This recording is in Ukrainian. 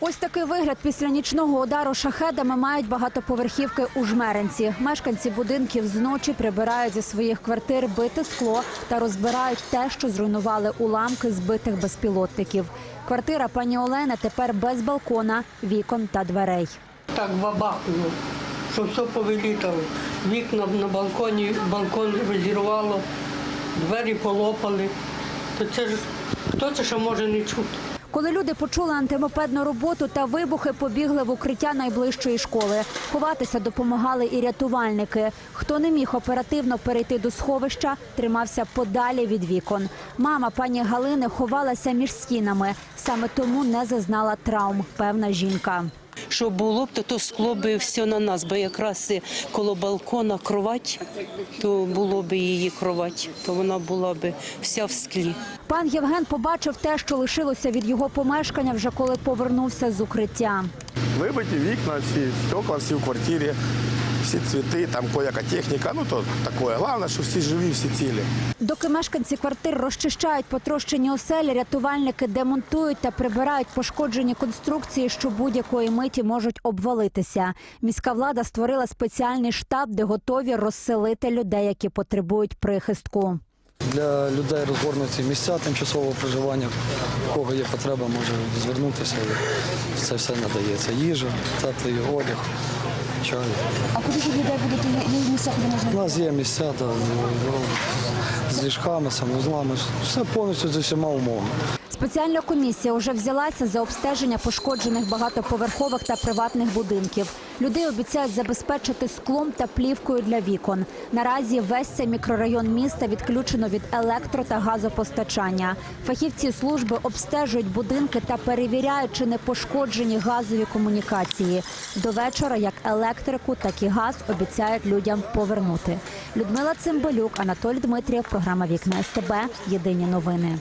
Ось такий вигляд після нічного удару шахедами мають багатоповерхівки у жмеренці. Мешканці будинків зночі прибирають зі своїх квартир бите скло та розбирають те, що зруйнували уламки збитих безпілотників. Квартира пані Олени тепер без балкона, вікон та дверей. Так бабахнуло, що все повилітало. Вікна на балконі, балкон розірвало, двері полопали. То це ж хто це ще може не чути? Коли люди почули антимопедну роботу та вибухи, побігли в укриття найближчої школи. Ховатися допомагали і рятувальники. Хто не міг оперативно перейти до сховища, тримався подалі від вікон. Мама пані Галини ховалася між стінами. Саме тому не зазнала травм. Певна жінка. Що було б, то то скло би все на нас, бо якраз і коло балкона кровать, то було б її кровать, то вона була б вся в склі. Пан Євген побачив те, що лишилося від його помешкання, вже коли повернувся з укриття. Вибиті вікна, всі стекла, всі в квартирі, всі цвіти, там кояка техніка. Ну то таке. Головне, що всі живі, всі цілі. Доки мешканці квартир розчищають потрощені оселі, рятувальники демонтують та прибирають пошкоджені конструкції, що будь-якої миті можуть обвалитися. Міська влада створила спеціальний штаб, де готові розселити людей, які потребують прихистку. Для людей розгорнуті місця тимчасового проживання. У кого є потреба, може звернутися. і Це все надається. Їжа, теплий одяг, чай. А куди ж людей будете є місця, куди можна? У нас є місця та, з ліжками, санузлами, все повністю з усіма умовами. Спеціальна комісія вже взялася за обстеження пошкоджених багатоповерхових та приватних будинків. Людей обіцяють забезпечити склом та плівкою для вікон. Наразі весь цей мікрорайон міста відключено від електро та газопостачання. Фахівці служби обстежують будинки та перевіряють, чи не пошкоджені газові комунікації. До вечора як електрику, так і газ обіцяють людям повернути. Людмила Цимбалюк, Анатолій Дмитрієв, програма Вікна СТБ. Єдині новини.